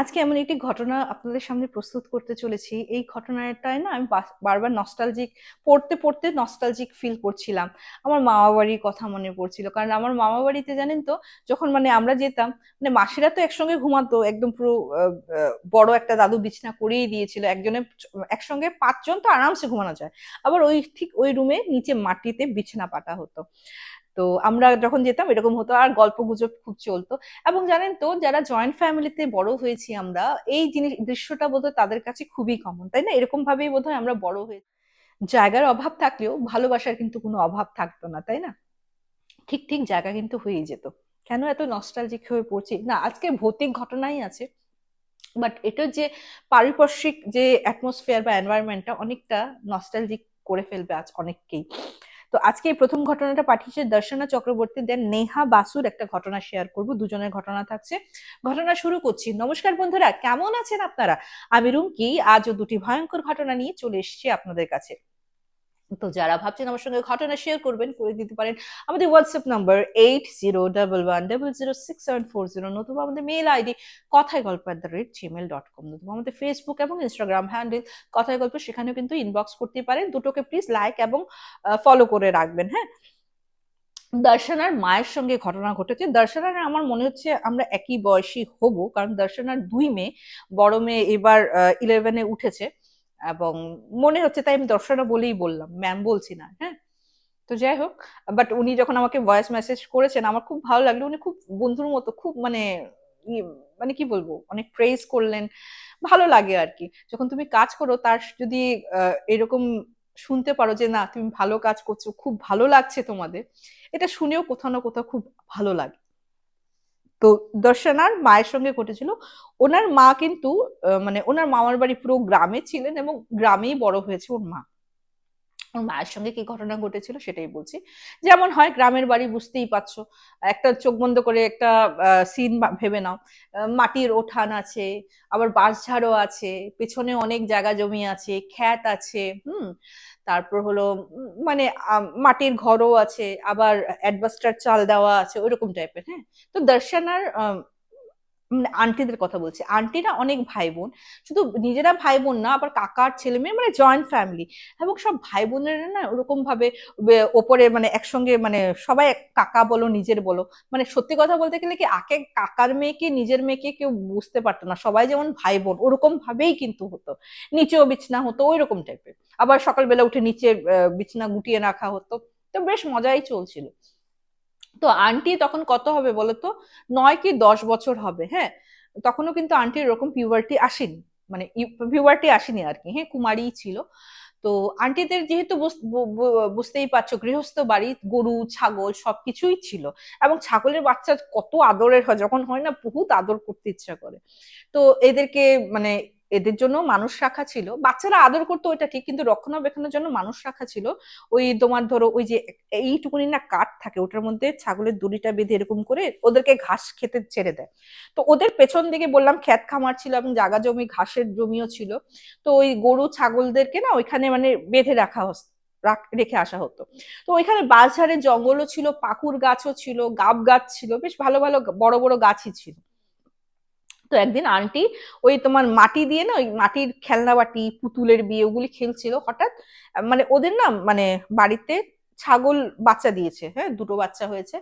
আজকে এমন একটি ঘটনা আপনাদের সামনে প্রস্তুত করতে চলেছি। এই ঘটনাটায় না আমি বারবার নস্টালজিক পড়তে পড়তে নস্টালজিক ফিল করছিলাম। আমার মামা বাড়ির কথা মনে পড়ছিল। কারণ আমার মামা বাড়িতে জানেন তো, যখন মানে আমরা যেতাম মানে মাসিরা তো একসঙ্গে ঘুমাতো, একদম পুরো বড় একটা দাদু বিছনা করেই দিয়েছিল। একজনে একসঙ্গে পাঁচজন তো আরামসে ঘুমানো যায়। আবার ওই ঠিক ওই রুমে নিচে মাটিতে বিছানা পাতা হতো। তো আমরা যখন যেতাম এরকম হতো। আর গল্প গুজব খুব চলতো। এবং জানেন তো, যারা জয়েন্ট ফ্যামিলিতে বড় হয়েছি আমরা, এই জিনিস, দৃশ্যটা বোধহয় তাদের কাছে খুবই কমন তাই না? এরকম ভাবেই বোধহয় আমরা বড় হয়ে জায়গার অভাব থাকলেও ভালোবাসার কিন্তু কোনো অভাব থাকতো না, তাই না? ঠিক ঠিক জায়গা কিন্তু হয়েই যেত। কেন এত নস্টালজিক হয়ে পড়ছি? না, আজকে ভৌতিক ঘটনাই আছে। বাট এটার যে পারিপার্শ্বিক যে অ্যাটমসফিয়ার বা এনভায়রনমেন্টটা অনেকটা নস্টালজিক করে ফেলবে আজ অনেককেই। তো আজকে এই প্রথম ঘটনাটা পাঠিয়েছে দর্শনা চক্রবর্তী দেন নেহা বাসুর একটা ঘটনা শেয়ার করব। দুজনের ঘটনা থাকছে। ঘটনা শুরু করছি। নমস্কার বন্ধুরা, কেমন আছেন আপনারা? আমি রুমকি। আজও দুটি ভয়ঙ্কর ঘটনা নিয়ে চলে এসেছি আপনাদের কাছে। তো যারা ভাবছেন আমার সঙ্গে ঘটনা শেয়ার করবেন, করে দিতে পারেন আমাদের WhatsApp number eight zero double one double zero six seven four zero নতুবা আমাদের মেল আইডি কথায় গল্প at the rate Gmail dot com নতুবা আমাদের ফেসবুক এবং ইনস্টাগ্রাম হ্যান্ডেল কথায় গল্প সেখানেও কিন্তু ইনবক্স করতে পারেন। দুটোকে প্লিজ লাইক এবং ফলো করে রাখবেন হ্যাঁ? দর্শনার মায়ের সঙ্গে ঘটনা ঘটেছে। দর্শনার আমার মনে হচ্ছে আমরা একই বয়সী হব, কারণ দর্শনার দুই মেয়ে, বড় মেয়ে এবার ইলেভেনে উঠেছে। এবং মনে হচ্ছে, তাই আমি দর্শনা বলেই বললাম ম্যাম বলছি না হ্যাঁ? তো যাই হোক বাট উনি যখন আমাকে ভয়েস মেসেজ করেছেন, আমার খুব ভালো লাগল, উনি খুব বন্ধুর মতো, খুব মানে মানে কি বলব, অনেক প্রেজ করলেন, ভালো লাগে আর কি। যখন তুমি কাজ করো, তার যদি এরকম শুনতে পারো যে, না, তুমি ভালো কাজ করছ, খুব ভালো লাগছে তোমাদের, এটা শুনেও কোথাও না কোথাও খুব ভালো লাগে। তো দর্শনার মায়ের সঙ্গে ঘটেছিল। ওনার মা কিন্তু মানে ওনার মামার বাড়ি পুরো গ্রামে ছিলেন এবং গ্রামেই বড় হয়েছে ওর মা। ওর মায়ের সঙ্গে কি ঘটনা ঘটেছিল সেটাই বলছি। যেমন হয়, গ্রামের বাড়ি বুঝতেই পারছ। একটা চোখ বন্ধ করে একটা সিন ভেবে নাও। মাটির ওঠান আছে, আবার বাঁশঝাড়ও আছে, পেছনে অনেক জায়গা জমি আছে ক্ষেত আছে, হুম। তারপর হলো মানে মাটির ঘরও আছে, আবার অ্যাডভাস্টার চাল দেওয়া আছে ওইরকম টাইপের হ্যাঁ? তো দর্শনার আন্টিদের কথা বলছি। আন্টিরা অনেক ভাই বোন শুধু নিজেরা ভাই বোন না, আবার কাকার ছেলে মেয়ে মানে জয়েন্ট ফ্যামিলি এবং সব ভাই বোনেরা না ওরকম ভাবে ওপরে মানে একসঙ্গে মানে সবাই কাকা বলো, নিজের বলো। মানে সত্যি কথা বলতে গেলে কি আগে কাকার মেয়েকে, নিজের মেয়েকে কেউ বুঝতে পারতো না। সবাই যেমন ভাই বোন ওরকম ভাবেই কিন্তু হতো। নিচেও বিছনা হতো ওই রকম টাইপের আবার সকালবেলা উঠে নিচে বিছনা গুটিয়ে রাখা হতো। তো বেশ মজাই চলছিল। তো আন্টি তখন কত হবে বলতো? নয় কি দশ বছর হবে হ্যাঁ? তখনও কিন্তু আন্টির এরকম পিউবার্টি আসেনি মানে পিউবার্টি আসেনি আর কি হ্যাঁ? কুমারীই ছিল। তো আন্টিদের যেহেতু বুঝতেই পারছ, গৃহস্থ বাড়ি, গরু, ছাগল সবকিছুই ছিল। এবং ছাগলের বাচ্চা কত আদরের হয়, যখন হয় না, বহুত আদর করতে ইচ্ছা করে। তো এদেরকে মানে এদের জন্য মানুষ রাখা ছিল। বাচ্চারা আদর করতো ওইটা ঠিক কিন্তু রক্ষণাবেক্ষণের জন্য মানুষ রাখা ছিল। ওই তোমার ধরো ওই যে এইটুকুনি না কাঠ থাকে, ওটার মধ্যে ছাগলের দড়িটা বেঁধে এরকম করে ওদেরকে ঘাস খেতে ছেড়ে দেয়। তো ওদের পেছন দিকে বললাম ক্ষেত খামার ছিল এবং জাগা জমি, ঘাসের জমিও ছিল। তো ওই গরু ছাগলদেরকে না ওইখানে মানে বেঁধে রাখা হস- রাখ- রেখে আসা হতো। তো ওইখানে বাঁশঝাড়ের জঙ্গলও ছিল পাকুর গাছও ছিল, গাব গাছ ছিল, বেশ ভালো ভালো বড় বড় গাছই ছিল। তো একদিন আন্টি ওই তোমার মাটি দিয়ে না, ওই মাটির খেলনা বাটি, পুতুলের বিয়ে ওগুলি খেলছিল হঠাৎ। মানে ওদের না মানে বাড়িতে ছাগল বাচ্চা দিয়েছে হ্যাঁ দুটো বাচ্চা হয়েছে।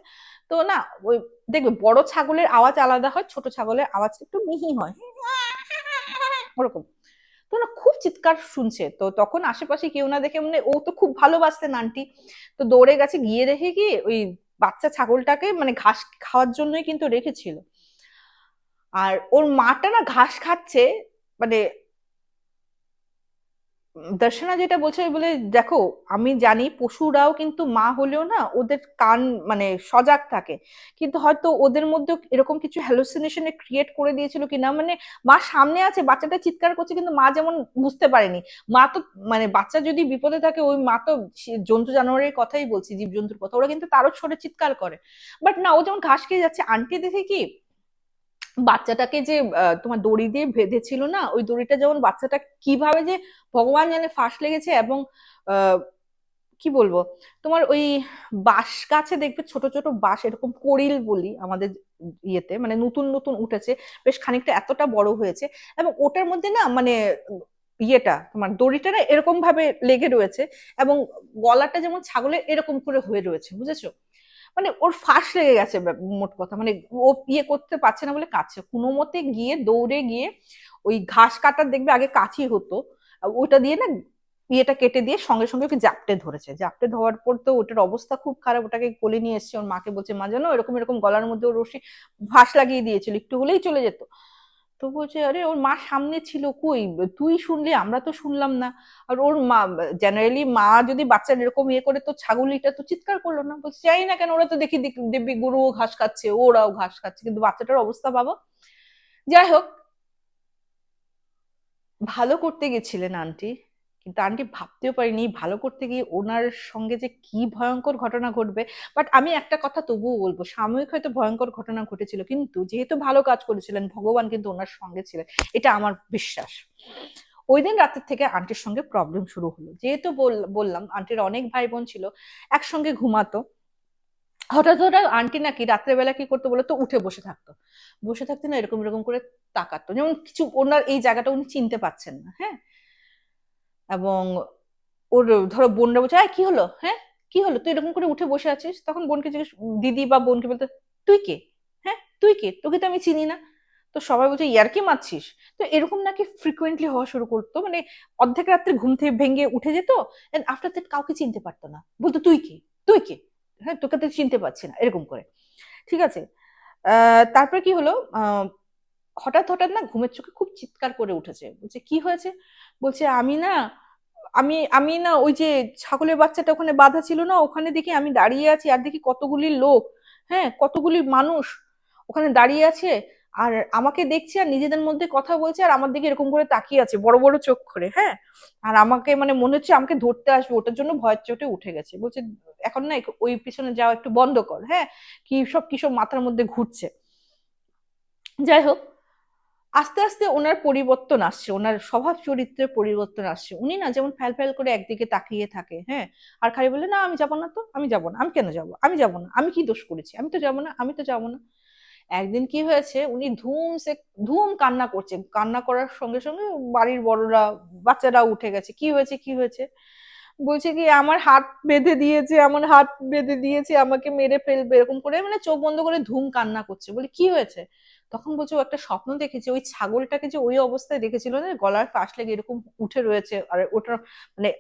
তো না ওই দেখবে বড় ছাগলের আওয়াজ আলাদা হয়, ছোট ছাগলের আওয়াজ একটু মিহি হয়। ওরকম। তো না খুব চিৎকার শুনছে। তো তখন আশেপাশে কেউ না দেখে মানে ও তো খুব ভালোবাসতেন আন্টি তো দৌড়ে গেছে, গিয়ে দেখে কি ওই বাচ্চা ছাগলটাকে মানে ঘাস খাওয়ার জন্যই কিন্তু রেখেছিল। আর ওর মাটা না ঘাস খাচ্ছে মানে দর্শনা যেটা বলছে বলে, দেখো, আমি জানি পশুরাও কিন্তু মা হলেও না ওদের কান মানে সজাগ থাকে। কিন্তু হয়তো ওদের মধ্যে এরকম কিছু হ্যালুসিনেশনে ক্রিয়েট করে দিয়েছিল কি না মানে মা সামনে আছে, বাচ্চাটা চিৎকার করছে, কিন্তু মা যেমন বুঝতে পারেনি। মা তো মানে বাচ্চা যদি বিপদে থাকে, ওই মা তো জন্তু জানোয়ারের কথাই বলছি, জীবজন্তুর কথা, ওরা কিন্তু তারও সরে চিৎকার করে। বাট না, ও যেমন ঘাস খেয়ে যাচ্ছে, আন্টি দেখে কি বাচ্চাটাকে যে তোমার দড়ি দিয়ে বেঁধেছিল না, ওই দড়িটা যেমন বাচ্চাটা কীভাবে যে ভগবান জানে ফাঁস লেগেছে এবং কি বলব, তোমার ওই বাঁশ গাছে দেখবে ছোট ছোট বাঁশ, এরকম করিল বলি আমাদের ইয়েতে মানে নতুন নতুন উঠেছে, বেশ খানিকটা এতটা বড় হয়েছে এবং ওটার মধ্যে না মানে ইয়েটা, তোমার দড়িটা না এরকম ভাবে লেগে রয়েছে এবং গলাটা যেমন ছাগলের এরকম করে হয়ে রয়েছে, বুঝেছ? মানে ওর ফাঁস লেগে গেছে মোট কথা। মানে ও ইয়ে করতে পারছে না বলে কাছে কোনো মতে গিয়ে দৌড়ে গিয়ে ওই ঘাস কাটার দেখবে আগে কাছি হতো। ওটা দিয়ে না ইয়েটা কেটে দিয়ে সঙ্গে সঙ্গে ওকে জাপটে ধরেছে। জাপটে ধরার পর তো ওটার অবস্থা খুব খারাপ। ওটাকে কোলে নিয়ে এসছে। ওর মাকে বলছে, মা জানো এরকম এরকম গলার মধ্যে ওর রশি ফাঁস লাগিয়ে দিয়েছিল। একটু হলেই চলে যেত। তো বলছে আরে, ওর মা সামনে ছিল কই? তুই শুনলি, আমরা তো শুনলাম না। আর ওর মা জেনারেলি মা যদি বাচ্চার এরকম ইয়ে করে, তো ছাগলিটা তো চিৎকার করল না। বলছে চাই না কেন, ওরা তো দেখি, দেবী গরুও ঘাস খাচ্ছে, ওরাও ঘাস খাচ্ছে। কিন্তু বাচ্চাটার অবস্থা ভাবো। যাই হোক, ভালো করতে গেছিলেন আন্টি। কিন্তু আন্টি ভাবতেও পারিনি ভালো করতে গিয়ে ওনার সঙ্গে যে কি ভয়ঙ্কর ঘটনা ঘটবে। বাট আমি একটা কথা তবুও বলব, সাময়িক হয়তো ভয়ঙ্কর ঘটনা ঘটেছিল, কিন্তু যেহেতু ভালো কাজ করেছিলেন, ভগবান কিন্তু ওনার সঙ্গে ছিলেন, এটা আমার বিশ্বাস। ওই দিন রাতের থেকে আন্টির সঙ্গে প্রবলেম শুরু হলো। যেহেতু বল- বললাম, আন্টির অনেক ভাই বোন ছিল, একসঙ্গে ঘুমাতো। হঠাৎ হঠাৎ আন্টি নাকি রাত্রেবেলা কি করতো বলতো, উঠে বসে থাকতো। বসে থাকতে না এরকম এরকম করে তাকাতো। যেমন কিছু ওনার এই জায়গাটা উনি চিনতে পারছেন না হ্যাঁ? এবং ওর ধরো বোনরা বলছে "এই, কি হলো? হ্যাঁ? কি হলো? তুই এরকম করে উঠে বসে আছিস? তখন বোনকে জিজ্ঞেস দিদি বা বোনকে বলতো তুই কে? হ্যাঁ? তুই কে? তোকে তো আমি চিনি না। তো সবাই বলছে ইয়ার্কি মারছিস? তো এরকম নাকি ফ্রিকুয়েন্টলি হওয়া শুরু করতো। মানে অর্ধেক রাত্রে ঘুম থেকে ভেঙে উঠে যেত এন্ড আফটার দ্যাট কাউকে চিনতে পারতো না। বলতো তুই কে? তুই কে? হ্যাঁ তোকে তো চিনতে পারছি না। এরকম করে। ঠিক আছে? তারপর কি হলো? হঠাৎ হঠাৎ না ঘুমের চোখে খুব চিৎকার করে উঠেছে। বলছে, কি হয়েছে? বলছে, আমি না, আমি আমি না ওই যে ছাগলের বাচ্চাটা ওখানে বাঁধা ছিল না, ওখানে দেখি আমি দাঁড়িয়ে আছি, আর দেখি কতগুলি লোক হ্যাঁ কতগুলি মানুষ ওখানে দাঁড়িয়ে আছে, আর আমাকে দেখছে আর নিজেদের মধ্যে কথা বলছে, আর আমার দিকে এরকম করে তাকিয়ে আছে, বড় বড় চোখ করে হ্যাঁ। আর আমাকে মানে মনে হচ্ছে আমাকে ধরতে আসবে, ওটার জন্য ভয়ের চোটে উঠে গেছে। বলছে, এখন না ওই পিছনে যাওয়া একটু বন্ধ কর হ্যাঁ কি সব কি সব মাথার মধ্যে ঘুরছে। যাই হোক আস্তে আস্তে ওনার পরিবর্তন আসছে, ওনার স্বভাব চরিত্রের পরিবর্তন আসছে। উনি না যেমন ফ্যাল ফ্যাল করে একদিকে তাকিয়ে থাকে হ্যাঁ? আর খালি বলে, না, আমি যাব না তো, আমি যাব না, আমি কেন যাব? আমি যাব না, আমি কি দোষ করেছি? আমি তো যাব না, আমি তো যাব না। একদিন কি হয়েছে, উনি ধুম সে ধুম কান্না করছে কান্না করার সঙ্গে সঙ্গে বাড়ির বড়রা, বাচ্চারা উঠে গেছে। কি হয়েছে কি হয়েছে? বলছে কি, আমার হাত বেঁধে দিয়েছে, আমার হাত বেঁধে দিয়েছে, আমাকে মেরে ফেলবে। এরকম করে মানে চোখ বন্ধ করে ধুম কান্না করছে। বলে, কি হয়েছে? তখন বলছে, ও একটা স্বপ্ন দেখেছে, ওই ছাগলটাকে যে ওই অবস্থায় দেখেছিল না, গলার ফাঁস লেগে এরকম উঠে রয়েছে, আর ওটা মানে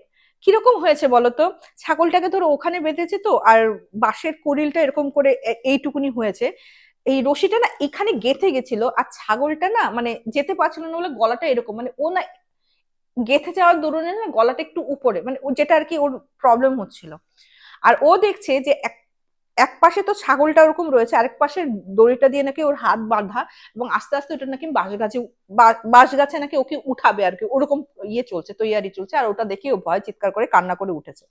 কীরকম হয়েছে বলতো ছাগলটাকে ধরো ওখানে বেঁধেছে তো, আর বাঁশের করিলটা এরকম করে এইটুকুনি হয়েছে। এই রশিটা না এখানে গেঁথে গেছিল, আর ছাগলটা না মানে যেতে পারছিল না বলে গলাটা এরকম মানে ও না গেঁথে যাওয়ার দরুনে না গলাটা একটু উপরে মানে যেটা আর কি ওর প্রবলেম হচ্ছিল। আর ও দেখছে যে এক এক পাশে তো ছাগলটা ওরকম রয়েছে, আরেক পাশে দড়িটা দিয়ে নাকি ওর হাত বাঁধা এবং আস্তে আস্তে ওটা নাকি বাঁশ গাছে বাঁশ গাছে নাকি ওকে উঠাবে আর কি, ওরকম ইয়ে চলছে, তৈয়ারি চলছে, আর ওটা দেখে ও ভয়, চিৎকার করে, কান্না করে উঠেছে।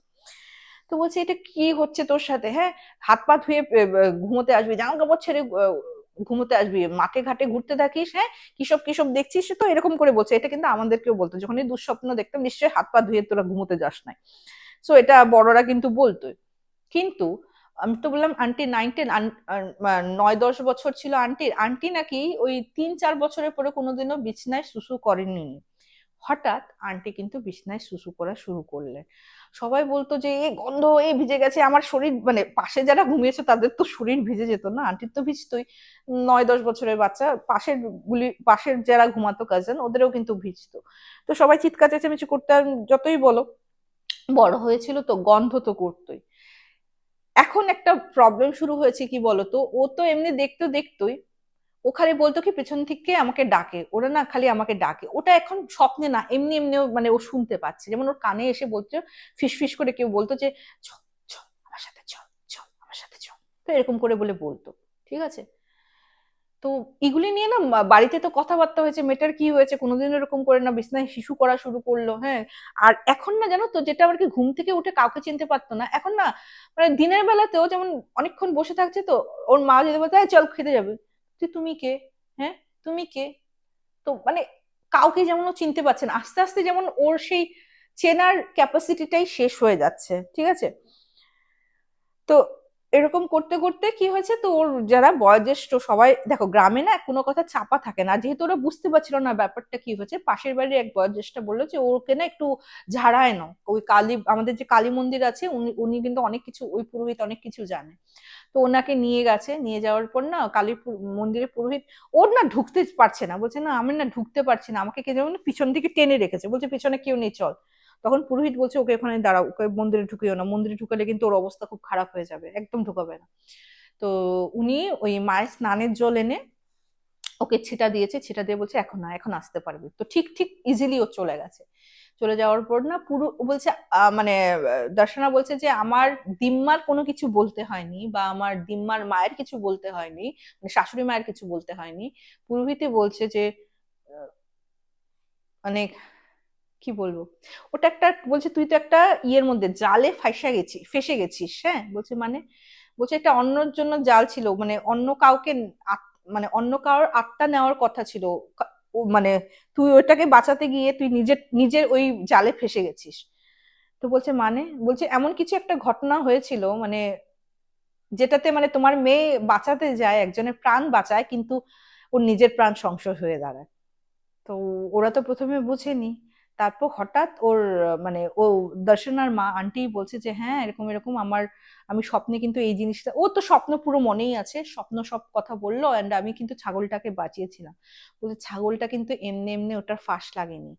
তো বলছে, এটা কি হচ্ছে তোর সাথে? হ্যাঁ হাত পা ধুয়ে ঘুমোতে আসবি জামা কাপড় ছেড়ে ঘুমোতে আসবি মাঠে ঘাটে ঘুরতে থাকিস হ্যাঁ কিসব কিসব দেখছিস তো? এরকম করে বলছে, এটা কিন্তু আমাদেরকেও বলতো, যখনই দুঃস্বপ্ন দেখতাম, নিশ্চয়ই হাত পা ধুয়ে তোরা ঘুমোতে যাস নাই। সো এটা বড়রা কিন্তু বলতো কিন্তু আমি তো বললাম আন্টি নাইন টেন নয়, দশ বছর ছিল আন্টির আন্টি নাকি ওই তিন, চার বছরের পরে কোনোদিনও বিছনায় শুশু করেননি। হঠাৎ আন্টি কিন্তু বিছনায় শুশু করা শুরু করলেন সবাই বলতো যে এ গন্ধ এ ভিজে গেছে, আমার শরীর মানে পাশে যারা ঘুমিয়েছে তাদের তো শরীর ভিজে যেত না আন্টির তো ভিজতোই। নয়, দশ বছরের বাচ্চা, পাশের গুলি, পাশের যারা ঘুমাতো কাজিন ওদেরও কিন্তু ভিজতো। তো সবাই চিৎকার চেঁচামেচি করতে যতই বলো, বড় হয়েছিল তো গন্ধ তো করতোই। এখন একটা প্রবলেম শুরু হয়েছে কি বলতো? ও তো এমনি দেখতো দেখতোই, ও খালি বলতো কি, পেছন থেকে আমাকে ডাকে। ওরা না খালি আমাকে ডাকে। ওটা এখন স্বপ্নে না, এমনি এমনিও মানে ও শুনতে পাচ্ছে। যেমন ওর কানে এসে বলতো ফিস ফিস করে কেউ বলতো যে, চল চল, আমার সাথে চল চল, আমার সাথে চল। তো এরকম করে বলে বলতো, ঠিক আছে? তো এগুলি নিয়ে না বাড়িতে তো কথাবার্তা হয়েছে, মেয়েটার কি হয়েছে কোনোদিন এরকম করে না, বিছনায় শিশু করা শুরু করল হ্যাঁ। আর এখন না জানো তো, যেটা আর কি ঘুম থেকে উঠে কাউকে চিনতে পারতো না, এখন না মানে দিনের বেলাতেও যেমন অনেকক্ষণ বসে থাকছে তো, ওর মা যদি বলতে, "এই চল খেতে যাবে। তুই তুমি কে? হ্যাঁ তুমি কে? তো মানে কাউকে যেমন ও চিনতে পারছে না, আস্তে আস্তে যেমন ওর সেই চেনার ক্যাপাসিটিটাই শেষ হয়ে যাচ্ছে, ঠিক আছে? তো এরকম করতে করতে কি হয়েছে? তো ওর যারা বয়োজ্যেষ্ঠ সবাই, দেখো গ্রামে না কোনো কথা চাপা থাকে না। যেহেতু ওরা বুঝতে পারছিল না ব্যাপারটা কি হয়েছে, পাশের বাড়ির এক বয়োজ্যেষ্ঠ বলল যে, ওকে না একটু ঝাড়ায় নাও। ওই কালী, আমাদের যে কালী মন্দির আছে, উনি উনি কিন্তু অনেক কিছু, ওই পুরোহিত অনেক কিছু জানে। তো ওনাকে নিয়ে গেছে, নিয়ে যাওয়ার পর না কালী মন্দিরের পুরোহিত, ওর না ঢুকতে পারছে না। বলছে, না, আমি না ঢুকতে পারছি না। আমাকে কে যেমন পিছন দিকে টেনে রেখেছে। বলছে, পিছনে কেউ নেই, চল। তখন পুরোহিত বলছে, ওকে ওখানে দাঁড়াও, ওকে মন্দিরে ঢুকিও না। মন্দিরে ঢুকালে কিন্তু ওর অবস্থা খুব খারাপ হয়ে যাবে, একদম ঢুকাবে না। তো উনি ওই মায়ের স্নানের জল এনে ওকে ছিটা দিয়েছে, ছিটা দিয়ে বলছে, এখন না, এখন আসতে পারবি। তো ঠিক ঠিক ইজিলি ও চলে গেছে। চলে যাওয়ার পর না পুরো বলছে মানে দর্শনা বলছে যে, আমার দিম্মার কোনো কিছু বলতে হয়নি বা আমার দিম্মার মায়ের কিছু বলতে হয়নি মানে শাশুড়ি মায়ের কিছু বলতে হয়নি। পুরোহিতে বলছে যে অনেক কি বলব? ওটা একটা বলছে, তুই তো একটা ইয়ের মধ্যে, জালে ফাইসা গেছিস ফেসে গেছিস হ্যাঁ? বলছে মানে? বলছে একটা অন্যর জন্য জাল ছিল মানে অন্য কাউকে মানে অন্য কারোর আত্মা নেওয়ার কথা ছিল। মানে তুই ওটাকে বাঁচাতে গিয়ে তুই নিজের নিজের ওই জালে ফেসে গেছিস। তো বলছে মানে? বলছে, এমন কিছু একটা ঘটনা হয়েছিল মানে যেটাতে মানে তোমার মেয়ে বাঁচাতে যায়, একজনের প্রাণ বাঁচায়, কিন্তু ওর নিজের প্রাণ সংশয় হয়ে দাঁড়ায়। তো ওরা তো প্রথমে বুঝেনি। তারপর হঠাৎ ওর মানে ও দর্শনার মা আন্টি বলছে যে হ্যাঁ এরকম এরকম আমার, আমি স্বপ্নে কিন্তু এই জিনিসটা ও তো স্বপ্ন পুরো মনেই আছে, স্বপ্ন সব কথা বলল অ্যান্ড আমি কিন্তু ছাগলটাকে বাঁচিয়েছিলাম। বলছে, ছাগলটা কিন্তু এমনি এমনি ওটার ফাঁস লাগেনি।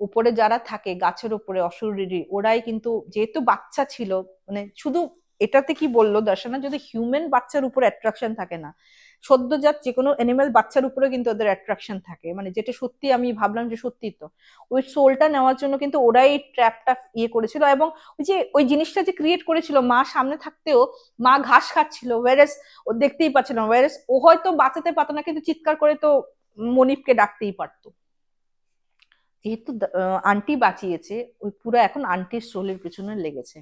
উপরে যারা থাকে, গাছের উপরে অসুরিরি ওরাই কিন্তু, যেহেতু বাচ্চা ছিল মানে শুধু এটাতে কি বলল, দর্শনা, যদি হিউম্যান বাচ্চার উপর অ্যাট্রাকশন থাকে না, সদ্যজাত যে কোনো অ্যানিমেল বাচ্চার উপরে কিন্তু ওদের অ্যাট্রাকশন থাকে। মানে যেটা সত্যি আমি ভাবলাম যে সত্যি তো। ওই সোলটা নেওয়ার জন্য কিন্তু ওরাই ট্র্যাপটা ইয়ে করেছিল এবং ওই যে, ওই জিনিসটা যে ক্রিয়েট করেছিল, মা সামনে থাকতেও মা ঘাস খাচ্ছিল ওয়ারেস ও দেখতেই পাচ্ছিল না ওয়ারেস ও হয়তো বাঁচাতে পারতো না, কিন্তু চিৎকার করে তো মনিপকে ডাকতেই পারতো। যেহেতু আন্টি বাঁচিয়েছে, ওই পুরো এখন আন্টির সোলের পেছনে লেগেছে।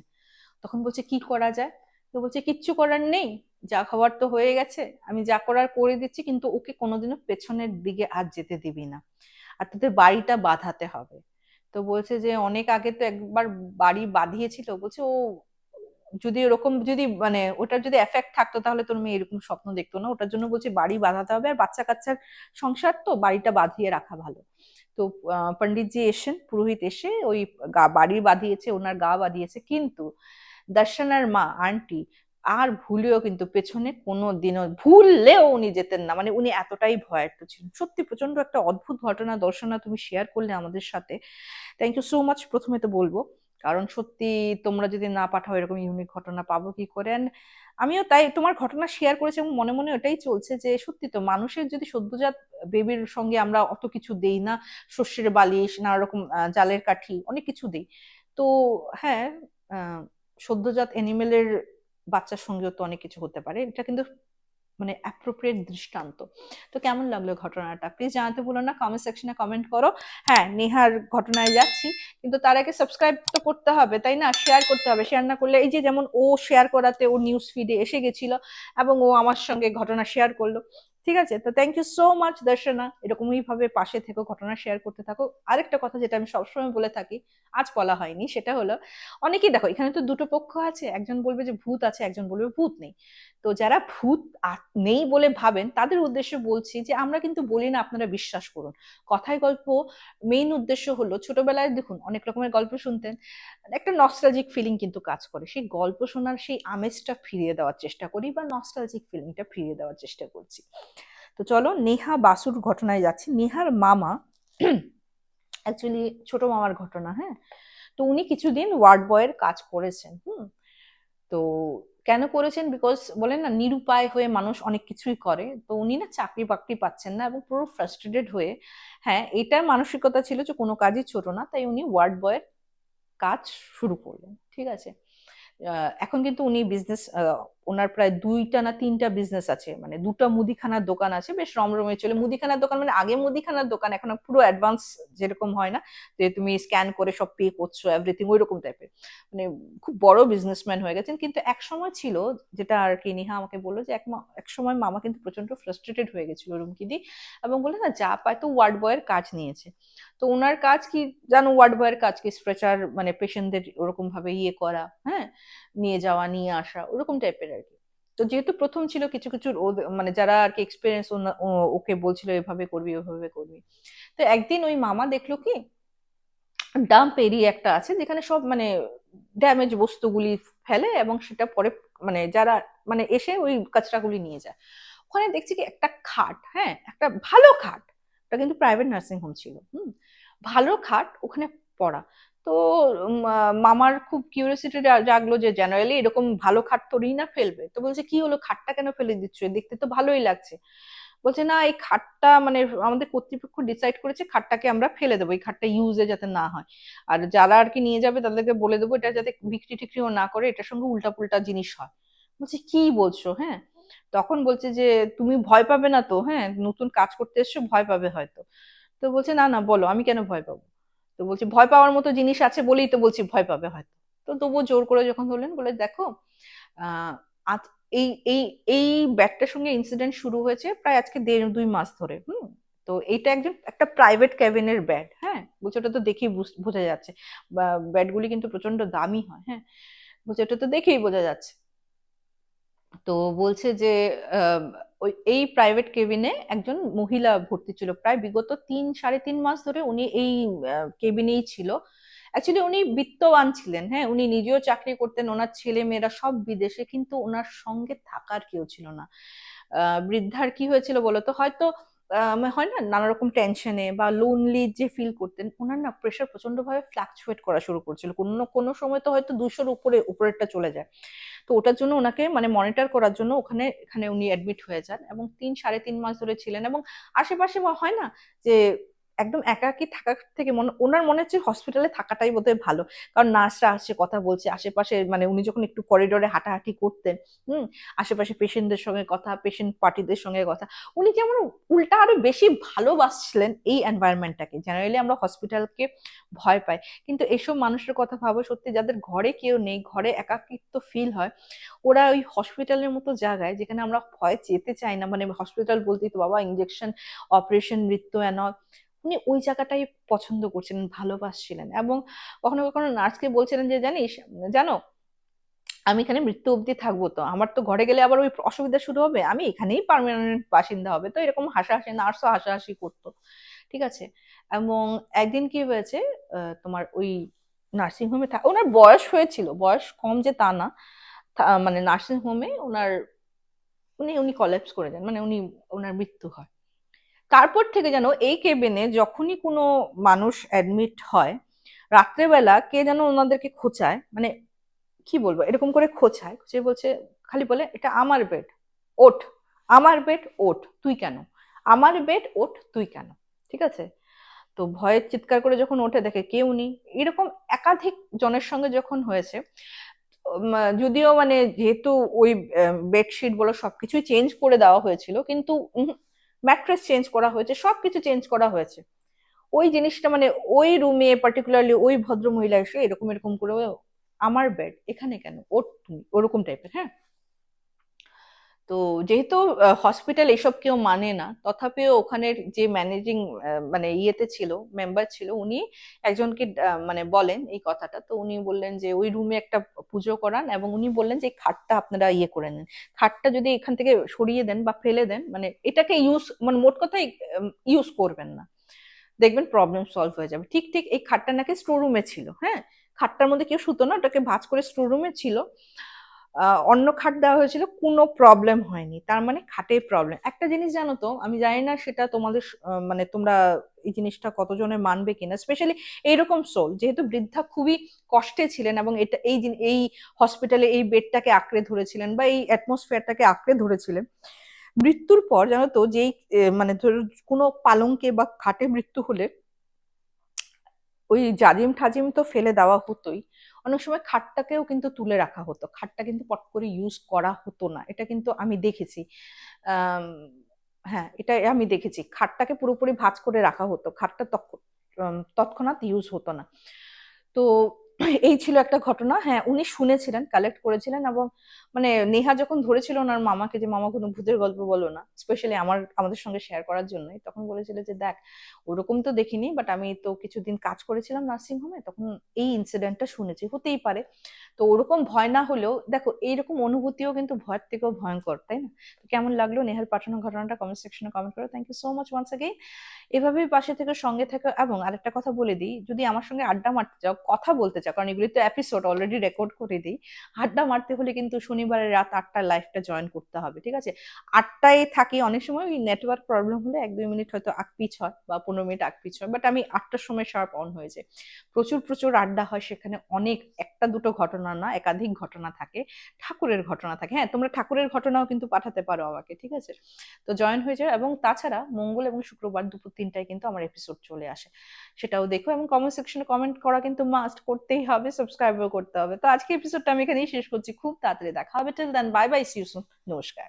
তখন বলছে, কি করা যায়? তো বলছে, কিচ্ছু করার নেই, যা খাবার তো হয়ে গেছে, আমি যা করার করে দিচ্ছি, কিন্তু ওকে কোনোদিনও পেছনের দিকে আর যেতে দিবি না। আর তোদের বাড়িটা বাঁধাতে হবে। তো বলছে যে, অনেক আগে তো একবার বাড়ি বাঁধিয়েছিল, বলছে, ও যদি ওরকম যদি মানে ওটার যদি এফেক্ট থাকতো, তাহলে তোর মেয়ে এরকম স্বপ্ন দেখতো না। ওটার জন্য বলছে, বাড়ি বাঁধাতে হবে আর বাচ্চা কাচ্চার সংসার তো, বাড়িটা বাঁধিয়ে রাখা ভালো। তো পণ্ডিতজি এসেন, পুরোহিত এসে ওই গা, বাড়ি বাঁধিয়েছে, ওনার গা বাঁধিয়েছে, কিন্তু দর্শনার মা, আন্টি আর ভুলেও কিন্তু পেছনে কোনো দিনও ভুললেও উনি যেতেন না। মানে উনি এতটাই ভয়ার্থ ছিলেন। সত্যি প্রচণ্ড একটা অদ্ভুত ঘটনা, দর্শনা তুমি শেয়ার করলে আমাদের সাথে। থ্যাংক ইউ সো মাচ প্রথমে তো বলব, কারণ সত্যি তোমরা যদি না পাঠাও এরকম ইউনিক ঘটনা, পাবো কি করে? আমিও তাই, তোমার ঘটনা শেয়ার করেছি এবং মনে মনে ওটাই চলছে যে সত্যি তো মানুষের যদি সদ্যজাত বেবির সঙ্গে আমরা অত কিছু দেই না, শস্যের বালিশ, নানা রকম জালের কাঠি, অনেক কিছু দেই। তো হ্যাঁ সদ্যজাত অ্যানিমেলের বাচ্চার সঙ্গেও তো অনেক কিছু হতে পারে। এটা কিন্তু মানে অ্যাপ্রোপ্রিয়েট দৃষ্টান্ত। তো কেমন লাগল ঘটনাটা? প্লিজ জানাতে বলো না কমেন্ট সেকশনে কমেন্ট করো। হ্যাঁ নেহার ঘটনায় যাচ্ছি। কিন্তু তার আগে সাবস্ক্রাইব তো করতে হবে, তাই না? শেয়ার করতে হবে। শেয়ার না করলে এই যে যেমন ও শেয়ার করাতে ও নিউজ ফিডে এসে গেছিল এবং ও আমার সঙ্গে ঘটনা শেয়ার করল। ঠিক আছে? তো thank you so much Darshana. এরকমই ভাবে পাশে থেকো, ঘটনা শেয়ার করতে থাকো। আরেকটা কথা যেটা আমি সবসময় বলে থাকি, আজ বলা হয়নি, সেটা হলো, অনেকেই দেখো, এখানে তো দুটো পক্ষ আছে। একজন বলবে যে ভূত আছে, একজন বলবে ভূত নেই। তো যারা ভূত নেই বলে ভাবেন, তাদের উদ্দেশ্যে বলছি যে, আমরা কিন্তু বলি না, আপনারা বিশ্বাস করুন। কথায় গল্প মেইন উদ্দেশ্য হলো, ছোটবেলায় দেখুন, অনেক রকমের গল্প শুনতেন। একটা নস্টালজিক ফিলিং কিন্তু কাজ করে। সেই গল্প শোনার সেই আমেজটা ফিরিয়ে দেওয়ার চেষ্টা করি বা নস্টালজিক ফিলিংটা ফিরিয়ে দেওয়ার চেষ্টা করছি। তো চলো নেহা বাসুর ঘটনায় যাচ্ছি। নেহার মামা অ্যাকচুয়ালি ছোট মামার ঘটনা হ্যাঁ? তো উনি কিছুদিন ওয়ার্ড বয়ের কাজ করেছেন, হুম? তো কেন করেছেন? বিকজ বলেন না, নিরুপায় হয়ে মানুষ অনেক কিছুই করে। তো উনি না চাকরি বাকরি পাচ্ছেন না এবং পুরো ফ্রাস্ট্রেটেড হয়ে হ্যাঁ এটার মানসিকতা ছিল যে কোনো কাজই ছোট না, তাই উনি ওয়ার্ড বয়ের কাজ শুরু করলেন, ঠিক আছে? এখন কিন্তু উনি বিজনেস ওনার প্রায় দুইটা না তিনটা বিজনেস আছে। মানে দুটো মুদিখানার দোকান আছে, বেশ রমরমে চলে। মুদিখানার দোকান মানে আগে মুদিখানার দোকান, এখন পুরো অ্যাডভান্স যেরকম হয় না, যে তুমি স্ক্যান করে সব পে করছ এভরিথিং ওই রকম টাইপের মানে খুব বড় বিজনেসম্যান হয়ে গেছেন। কিন্তু এক সময় ছিল, যেটা আর কি নিহা আমাকে বলল যে এক এক সময় মামা কিন্তু প্রচণ্ড ফ্রাস্ট্রেটেড হয়ে গেছিল রুমকিদি এবং বলে না, যা পায় তো ওয়ার্ড বয়ের কাজ নিয়েছে। তো ওনার কাজ কি, জানো ওয়ার্ড বয়ের কাজ কি? স্ট্রেচার মানে পেশেন্টদের ওরকম ভাবে ইয়ে করা হ্যাঁ? নিয়ে যাওয়া, নিয়ে আসা, ওরকম টাইপের আর কি। তো যেহেতু প্রথম ছিল কিছু কিছু মানে যারা আর কি এক্সপিরিয়েন্স ওকে বলছিল, এভাবে করবি, ওভাবে করবি। তো একদিন ওই মামা দেখল কি ডাম্প এরিয়া একটা আছে, যেখানে সব মানে ড্যামেজ বস্তুগুলি ফেলে এবং সেটা পরে মানে যারা মানে এসে ওই কাচরাগুলি নিয়ে যায়। ওখানে দেখছি কি একটা খাট হ্যাঁ একটা ভালো খাট, ওটা কিন্তু প্রাইভেট নার্সিং হোম ছিল, হুম, ভালো খাট ওখানে পড়া। তো মামার খুব কিউরিয়াসিটি জাগলো যে জেনারেলি এরকম ভালো খাট তোরই না ফেলবে। তো বলছে, কি হলো? খাটটা কেন ফেলে দিচ্ছ? দেখতে তো ভালোই লাগছে। বলছে, না, এই খাটটা মানে আমাদের কর্তৃপক্ষ ডিসাইড করেছে খাটটাকে আমরা ফেলে দেবো, এই খাটটা ইউজে যাতে না হয়। আর যারা আর কি নিয়ে যাবে তাদেরকে বলে দেবো এটা যাতে বিক্রি টিক্রিও না করে, এটার সঙ্গে উল্টা পুল্টা জিনিস হয়। বলছে, কি বলছো? হ্যাঁ? তখন বলছে যে, তুমি ভয় পাবে না তো? হ্যাঁ নতুন কাজ করতে এসছো, ভয় পাবে হয়তো। তো বলছে, না না, বলো, আমি কেন ভয় পাবো? তো বলছি, ভয় পাওয়ার মতো জিনিস আছে বলেই তো বলছি ভয় পাবে হয়তো। তো তবুও জোর করে যখন ধরলেন, বলে, দেখো এই এই এই ব্যাটটার সঙ্গে ইনসিডেন্ট শুরু হয়েছে প্রায় আজকে দেড়, দুই মাস ধরে, হুম? তো এইটা একজন একটা প্রাইভেট ক্যাবিনের ব্যাট হ্যাঁ? বলছে, ওটা তো দেখেই বোঝা যাচ্ছে। ব্যাটগুলি কিন্তু প্রচণ্ড দামি হয় হ্যাঁ? বলছে, ওটা তো দেখেই বোঝা যাচ্ছে। তো বলছে যে ওই, এই প্রাইভেট কেবিনে একজন মহিলা ভর্তি ছিল। প্রায় বিগত তিন, সাড়ে তিন মাস ধরে উনি এই কেবিনেই ছিল। অ্যাকচুয়ালি উনি বিত্তবান ছিলেন হ্যাঁ? উনি নিজেও চাকরি করতেন, ওনার ছেলে মেয়েরা সব বিদেশে, কিন্তু ওনার সঙ্গে থাকার কেউ ছিল না। বৃদ্ধার কি হয়েছিল বলতো? হয়তো হয় না নানা রকম টেনশনে বা লোনলি যে ফিল করতেন, ওনার না প্রেশার প্রচণ্ড ভাবে ফ্লাকচুয়েট করা শুরু করছিল। কোনো কোনো সময় তো হয়তো দুশোর উপরে, উপরেরটা চলে যায়। তো ওটার জন্য ওনাকে মানে মনিটর করার জন্য ওখানে, এখানে উনি অ্যাডমিট হয়ে যান এবং তিন, সাড়ে তিন মাস ধরে ছিলেন এবং আশেপাশে হয় না যে একদম একাকি থাকার থেকে মনে, ওনার মনে হচ্ছে হসপিটালে থাকাটাই বোধহয় ভালো। কারণ নার্সরা আসছে কথা বলছে আশেপাশে মানে উনি যখন একটু করিডোরে হাঁটাহাঁটি করতেন, হুম আশেপাশে পেশেন্টদের সঙ্গে কথা পেশেন্ট পার্টিদের সঙ্গে কথা, উনি যেমন উল্টা আরও বেশি ভালোবাসছিলেন এই এনভায়রনমেন্টটাকে জেনারেলি আমরা হসপিটালকে ভয় পাই। কিন্তু এসব মানুষের কথা ভাবো, সত্যি যাদের ঘরে কেউ নেই, ঘরে একাকিত্ব ফিল হয়, ওরা ওই হসপিটালের মতো জায়গায় যেখানে আমরা ভয় যেতে চাই না। মানে হসপিটাল বলতেই তো বাবা ইঞ্জেকশন অপারেশন মৃত্যু অ্যানল উনি ওই জায়গাটাই পছন্দ করছিলেন ভালোবাসছিলেন এবং কখনো কখনো নার্সকে বলছিলেন যে, জানিস, জানো, আমি এখানে মৃত্যু অবধি থাকব তো। আমার তো ঘরে গেলে আবার ওই অসুবিধা শুরু হবে। আমি এখানেই পারমানেন্ট বাসিন্দা হবে। তো এরকম হাসাহাসি, নার্সও হাসাহাসি করতো। ঠিক আছে? এবং একদিন কি হয়েছে তোমার ওই নার্সিং হোমে ওনার বয়স হয়েছিল, বয়স কম যে তা না। মানে নার্সিং হোমে ওনার, উনি উনি কলেপস করে যান মানে উনি, ওনার মৃত্যু হয়। তারপর থেকে যেন এই কেবিনে যখনই কোনো মানুষ অ্যাডমিট হয়, রাত্রেবেলা কে যেন ওনাদেরকে খোঁচায় মানে কি বলব, এরকম করে খোঁচায়, সে বলছে, খালি বলে, এটা আমার বেড ওঠ আমার বেড ওঠ তুই কেন? আমার বেড ওঠ তুই কেন? ঠিক আছে? তো ভয়ের চিৎকার করে যখন ওঠে, দেখে কেউ নেই। এরকম একাধিক জনের সঙ্গে যখন হয়েছে যদিও মানে যেহেতু ওই বেডশিট বলো সবকিছুই চেঞ্জ করে দেওয়া হয়েছিল, কিন্তু ম্যাট্রেস চেঞ্জ করা হয়েছে সব কিছু চেঞ্জ করা হয়েছে। ওই জিনিসটা মানে ওই রুমে পার্টিকুলারলি ওই ভদ্র মহিলা এসে এরকম এরকম করে আমার বেড এখানে কেন? ওর তুমি। ওরকম টাইপের হ্যাঁ? তো যেহেতু হসপিটাল এসব কেউ মানে না, তথাপিও ওখানের যে ম্যানেজিং মানে ইয়েতে ছিল মেম্বার ছিল, উনি একজনকে মানে বলেন এই কথাটা। তো উনি বললেন যে, ওই রুমে একটা পুজো করান। এবং উনি বললেন যে খাটটা আপনারা ইয়ে করে নেন। খাটটা যদি এখান থেকে সরিয়ে দেন বা ফেলে দেন মানে এটাকে ইউজ মানে মোট কথাই ইউজ করবেন না। দেখবেন প্রবলেম সলভ হয়ে যাবে। ঠিক ঠিক এই খাটটা নাকি স্টোরুমে ছিল হ্যাঁ? খাটটার মধ্যে কেউ শুতো না, ওটাকে ভাজ করে স্টোরুমে ছিল। অন্য খাট দেওয়া হয়েছিল, কোনো প্রবলেম হয়নি। তার মানে খাটের প্রবলেম একটা জিনিস জানো তো, আমি জানি না সেটা তোমাদের মানে তোমরা এই জিনিসটা কতজনের মানবে কিনা। স্পেশালি এইরকম সোল যেহেতু বৃদ্ধা খুবই কষ্টে ছিলেন এবং এটা, এই এই হসপিটালে এই বেডটাকে আঁকড়ে ধরেছিলেন বা এই অ্যাটমসফিয়ারটাকে আঁকড়ে ধরেছিলেন, মৃত্যুর পর জানো তো যেই মানে ধর কোনো পালঙ্কে বা খাটে মৃত্যু হলে ওই জাজিম ঠাজিম তো ফেলে দেওয়া হতোই। অনেক সময় খাটটাকেও কিন্তু তুলে রাখা হতো। খাটটা কিন্তু পট করে ইউজ করা হতো না। এটা কিন্তু আমি দেখেছি। হ্যাঁ এটা আমি দেখেছি। খাটটাকে পুরোপুরি ভাঁজ করে রাখা হতো। খাটটা তৎ- তৎক্ষণাৎ ইউজ হতো না। তো এই ছিল একটা ঘটনা। হ্যাঁ উনি শুনেছিলেন কালেক্ট করেছিলেন এবং মানে নেহা যখন ধরেছিল ওনার মামাকে যে, মামা কোনো ভূতের গল্প বলো না স্পেশালি আমার, আমাদের সঙ্গে শেয়ার করার জন্যই, তখন বলেছিল যে, দেখ, ওরকম তো দেখিনি বাট আমি তো কিছুদিন কাজ করেছিলাম নার্সিং হোমে তখন এই ইনসিডেন্টটা শুনেছি। হতেই পারে। তো ওরকম ভয় না হলেও, দেখো, এইরকম অনুভূতিও কিন্তু ভয়ের থেকেও ভয়ঙ্কর, তাই না? তো কেমন লাগল নেহার পাঠানো ঘটনাটা? কমেন্ট সেকশনে কমেন্ট করো। Thank you so much once again এভাবেই পাশে থেকে সঙ্গে থাকো এবং আরেকটা কথা বলে দিই, যদি আমার সঙ্গে আড্ডা মারতে চাও, কথা বলতে চাও কারণ এগুলি তো এপিসোড অলরেডি রেকর্ড করে দিই। আড্ডা মারতে হলে কিন্তু শনিবারের রাত আটটার লাইফটা জয়েন করতে হবে, ঠিক আছে? আটটায় থাকি অনেক সময়, ওই নেটওয়ার্ক প্রবলেম হলে এক দুই মিনিট হয়তো আগ পিছ হয় বা পনেরো মিনিট আগ পিছ হয় বাট আমি আটটার সময় শার্প অন হয়ে যায় প্রচুর প্রচুর আড্ডা হয় সেখানে অনেক, একটা দুটো ঘটনা না, একাধিক ঘটনা থাকে, ঠাকুরের ঘটনা থাকে। হ্যাঁ তোমরা ঠাকুরের ঘটনাও কিন্তু পাঠাতে পারো আমাকে, ঠিক আছে? তো জয়েন হয়ে যাও এবং তাছাড়া মঙ্গল এবং শুক্রবার দুপুর তিনটায় কিন্তু আমার এপিসোড চলে আসে। সেটাও দেখো এবং কমেন্ট সেকশনে কমেন্ট করা কিন্তু মাস্ট করতেই হবে সাবস্ক্রাইবও করতে হবে। তো আজকে এপিসোডটা আমি এখানেই শেষ করছি। খুব তাড়াতাড়ি দেখা হবে। Till then bye bye see you soon নমস্কার।